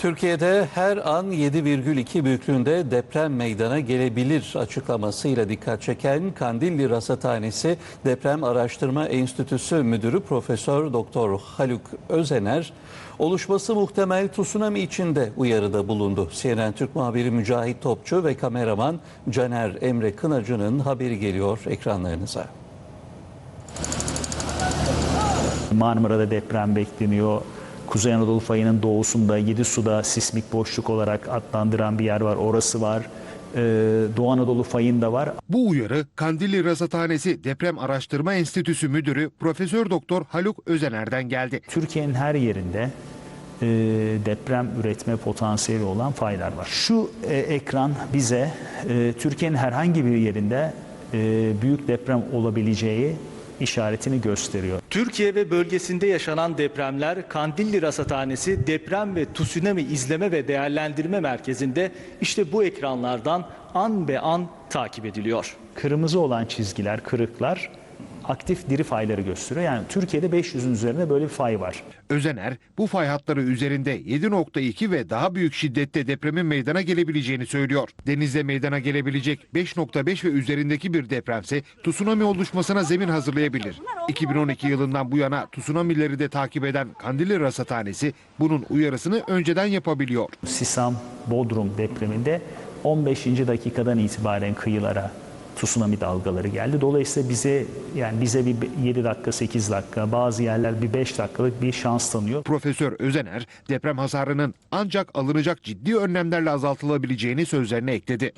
Türkiye'de her an 7,2 büyüklüğünde deprem meydana gelebilir açıklamasıyla dikkat çeken Kandilli Rasathanesi Deprem Araştırma Enstitüsü Müdürü Profesör Doktor Haluk Özener oluşması muhtemel tsunami içinde uyarıda bulundu. CNN Türk muhabiri Mücahit Topçu ve kameraman Caner Emre Kınacı'nın haberi geliyor ekranlarınıza. Marmara'da deprem bekleniyor. Kuzey Anadolu fayının doğusunda Yedisu'da sismik boşluk olarak adlandıran bir yer var. Orası var. Ee, Doğu Anadolu fayında var. Bu uyarı Kandilli Rasathanesi Deprem Araştırma Enstitüsü Müdürü Profesör Doktor Haluk Özener'den geldi. Türkiye'nin her yerinde e, deprem üretme potansiyeli olan faylar var. Şu e, ekran bize e, Türkiye'nin herhangi bir yerinde e, büyük deprem olabileceği işaretini gösteriyor. Türkiye ve bölgesinde yaşanan depremler Kandilli Rasathanesi Deprem ve Tsunami İzleme ve Değerlendirme Merkezi'nde işte bu ekranlardan an be an takip ediliyor. Kırmızı olan çizgiler, kırıklar aktif diri fayları gösteriyor. Yani Türkiye'de 500'ün üzerinde böyle bir fay var. Özener bu fay hatları üzerinde 7.2 ve daha büyük şiddette depremin meydana gelebileceğini söylüyor. Denizde meydana gelebilecek 5.5 ve üzerindeki bir depremse tsunami oluşmasına zemin hazırlayabilir. 2012 yılından bu yana tsunamileri de takip eden Kandilli Rasathanesi bunun uyarısını önceden yapabiliyor. Sisam, Bodrum depreminde 15. dakikadan itibaren kıyılara tsunami dalgaları geldi. Dolayısıyla bize yani bize bir 7 dakika 8 dakika bazı yerler bir 5 dakikalık bir şans tanıyor. Profesör Özener deprem hasarının ancak alınacak ciddi önlemlerle azaltılabileceğini sözlerine ekledi.